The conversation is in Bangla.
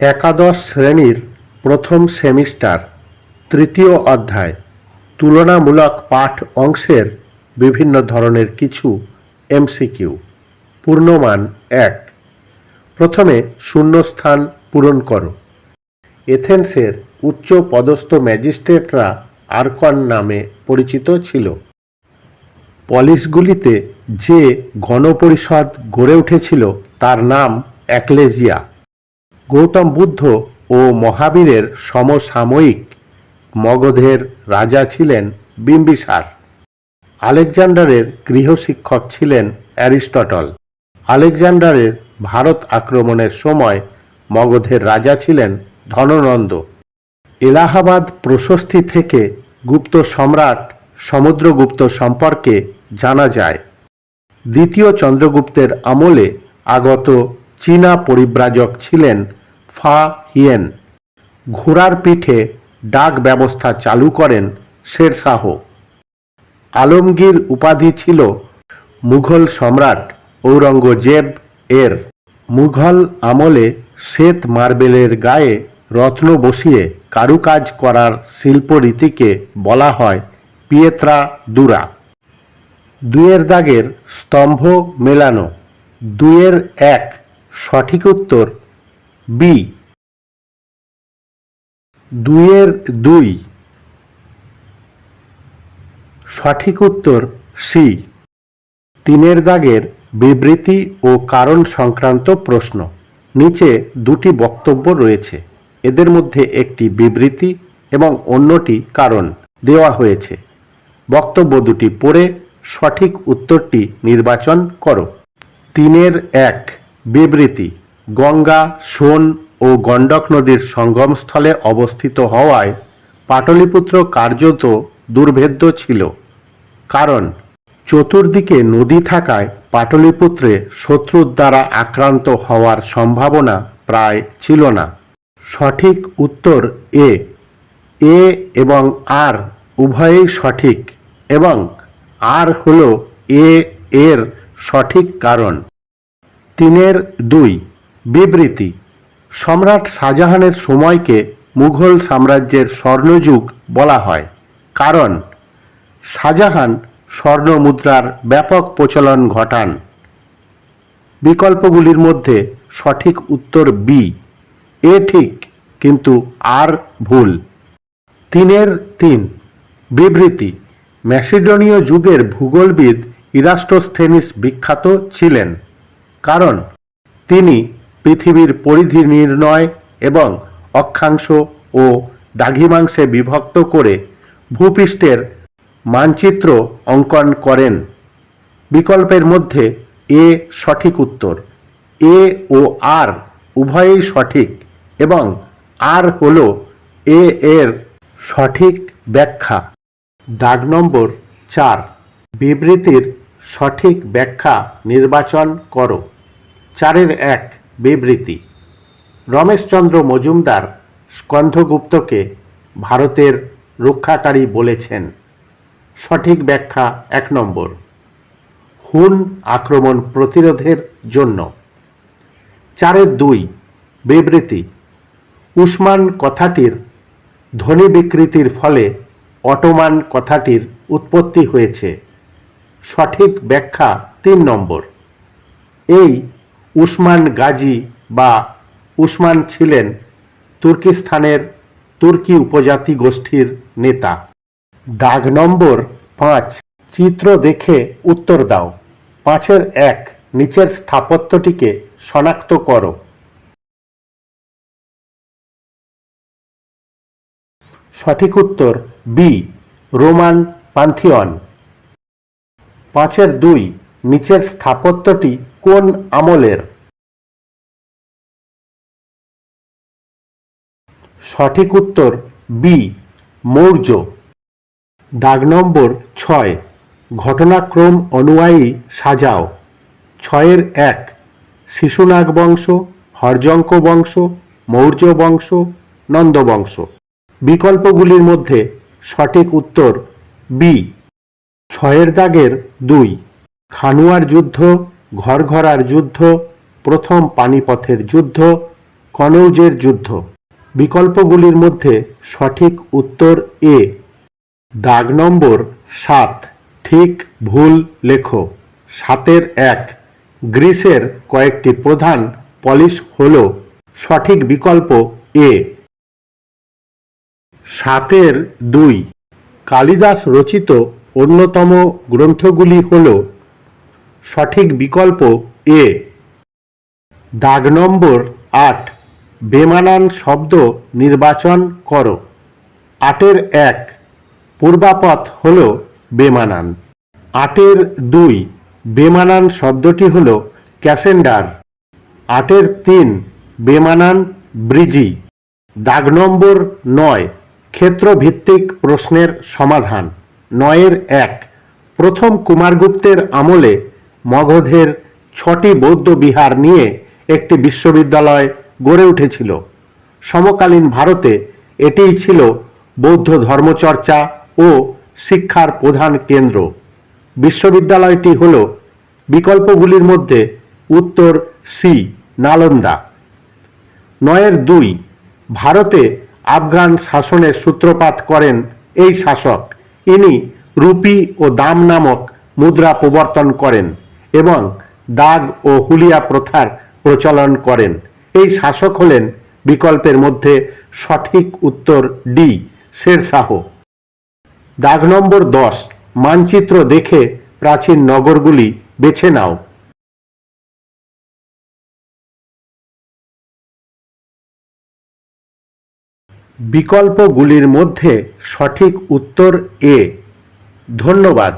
একাদশ শ্রেণির প্রথম সেমিস্টার, তৃতীয় অধ্যায়, তুলনামূলক পাঠ অংশের বিভিন্ন ধরনের কিছু এমসিকিউ, পূর্ণমান এক। প্রথমে শূন্যস্থান পূরণ করো। এথেন্সের উচ্চ পদস্থ ম্যাজিস্ট্রেটরা আরকন নামে পরিচিত ছিল। পলিশগুলিতে যে গণপরিষদ গড়ে উঠেছিল তার নাম অ্যাক্লেজিয়া গৌতম বুদ্ধ ও মহাবীরের সমসাময়িক মগধের রাজা ছিলেন বিম্বিসার। আলেকজান্ডারের গৃহশিক্ষক ছিলেন অ্যারিস্টটল। আলেকজান্ডারের ভারত আক্রমণের সময় মগধের রাজা ছিলেন ধননন্দ। এলাহাবাদ প্রশস্তি থেকে গুপ্ত সম্রাট সমুদ্রগুপ্ত সম্পর্কে জানা যায়। দ্বিতীয় চন্দ্রগুপ্তের আমলে আগত চীনা পরিব্রাজক ছিলেন ফা হিয়েন। ঘোড়ার পিঠে ডাক ব্যবস্থা চালু করেন শেরশাহ। আলমগীর উপাধি ছিল মুঘল সম্রাট ঔরঙ্গজেব এর। মুঘল আমলে শ্বেত মার্বেলের গায়ে রত্ন বসিয়ে কারুকাজ করার শিল্পরীতিকে বলা হয় পিয়েত্রা দুরা। দুয়ের দাগের স্তম্ভ মেলানো। দুয়ের এক সঠিক উত্তর বি দুয়ের দুই। সঠিক উত্তর সি। তিনের দাগের বিবৃতি ও কারণ সংক্রান্ত প্রশ্ন। নিচে দুটি বক্তব্য রয়েছে। এদের মধ্যে একটি বিবৃতি এবং অন্যটি কারণ দেওয়া হয়েছে। বক্তব্য দুটি পড়ে সঠিক উত্তরটি নির্বাচন করো। তিনের এক বিবৃতি। গঙ্গা, সোন ও গণ্ডক নদীর সঙ্গমস্থলে অবস্থিত হওয়ায় পাটলিপুত্র কার্যত দুর্ভেদ্য ছিল। কারণ চতুর্দিকে নদী থাকায় পাটলিপুত্রে শত্রুর দ্বারা আক্রান্ত হওয়ার সম্ভাবনা প্রায় ছিল না। সঠিক উত্তর এ। এ এবং আর উভয়েই সঠিক এবং আর হল এ এর সঠিক কারণ। তিনের দুই। বিবৃতি। সম্রাট শাহজাহানের সময়কে মুঘল সাম্রাজ্যের স্বর্ণযুগ বলা হয়, কারণ শাহজাহান স্বর্ণ মুদ্রার ব্যাপক প্রচলন ঘটান। বিকল্পগুলির মধ্যে সঠিক উত্তর বি এ ঠিক কিন্তু আর ভুল। তিনের তিন, বিবৃতি, ম্যাসিডোনীয় যুগের ভূগোলবিদ ইরাস্টোস্থেনিস বিখ্যাত ছিলেন, কারণ তিনি পৃথিবীর পরিধি নির্ণয় এবং অক্ষাংশ ও দ্রাঘিমাংশে বিভক্ত করে ভূপৃষ্ঠের মানচিত্র অঙ্কন করেন। বিকল্পের মধ্যে এ সঠিক উত্তর। এ ও আর উভয়ই সঠিক এবং আর হল এ এর সঠিক ব্যাখ্যা। দাগ নম্বর চার। বিবৃতির সঠিক ব্যাখ্যা নির্বাচন করো। চারের এক বিবৃতি। রমেশচন্দ্র মজুমদার স্কন্ধগুপ্তকে ভারতের রক্ষাকারী বলেছেন। সঠিক ব্যাখ্যা এক নম্বর। হুন আক্রমণ প্রতিরোধের জন্য। চারের দুই, বিবৃতি। উসমান কথাটির ধ্বনি বিকৃতির ফলে অটোমান কথাটির উৎপত্তি হয়েছে। সঠিক ব্যাখ্যা তিন নম্বর। এই উসমান গাজী বা উসমান ছিলেন তুর্কিস্তানের তুর্কি উপজাতি গোষ্ঠীর নেতা। দাগ নম্বর পাঁচ, চিত্র দেখে উত্তর দাও। পাঁচের এক, নিচের স্থাপত্যটিকে শনাক্ত করো। সঠিক উত্তর বি, রোমান পান্থিয়ন। পাঁচের দুই, নিচের স্থাপত্যটি কোন আমলের? সঠিক উত্তর বি, মৌর্য। দাগ নম্বর ছয়, ঘটনাক্রম অনুযায়ী সাজাও। ছয়ের এক শিশুনাগ বংশ, হরজঙ্ক বংশ, মৌর্য বংশ নন্দবংশ বিকল্পগুলির মধ্যে সঠিক উত্তর বি। ছয়ের দাগের দুই, খানুয়ার যুদ্ধ ঘরঘরার যুদ্ধ, প্রথম পানিপথের যুদ্ধ, কনৌজের যুদ্ধ। বিকল্পগুলির মধ্যে সঠিক উত্তর এ। দাগ নম্বর সাত, ঠিক ভুল লেখো। সাতের এক, গ্রিসের কয়েকটি প্রধান পলিশ হল সঠিক বিকল্প এ। সাতের দুই, কালিদাস রচিত অন্যতম গ্রন্থগুলি হল সঠিক বিকল্প এ। দাগ নম্বর আট, বেমানান শব্দ নির্বাচন করো। আটের এক, পূর্বাপথ হল বেমানান। আটের দুই, বেমানান শব্দটি হল ক্যাসেন্ডার। আটের তিন, বেমানান ব্রিজি। দাগ নম্বর নয়, ক্ষেত্রভিত্তিক প্রশ্নের সমাধান। নয়ের এক, প্রথম কুমারগুপ্তের আমলে মগধের ছটি বৌদ্ধ বিহার নিয়ে একটি বিশ্ববিদ্যালয় গড়ে উঠেছিল। সমকালীন ভারতে এটিই ছিল বৌদ্ধ ধর্মচর্চা ও শিক্ষার প্রধান কেন্দ্র। বিশ্ববিদ্যালয়টি হল বিকল্পগুলির মধ্যে উত্তর সি, নালন্দা। নয়ের দুই, ভারতে আফগান শাসনের সূত্রপাত করেন এই শাসক। ইনি রুপি ও দাম নামক মুদ্রা প্রবর্তন করেন। এবং দাগ ও হুলিয়া প্রথার প্রচলন করেন। এই শাসক হলেন বিকল্পের মধ্যে সঠিক উত্তর ডি শেরশাহ। দাগ নম্বর দশ, মানচিত্র দেখে প্রাচীন নগরগুলি বেছে নাও। বিকল্পগুলির মধ্যে সঠিক উত্তর এ। ধন্যবাদ।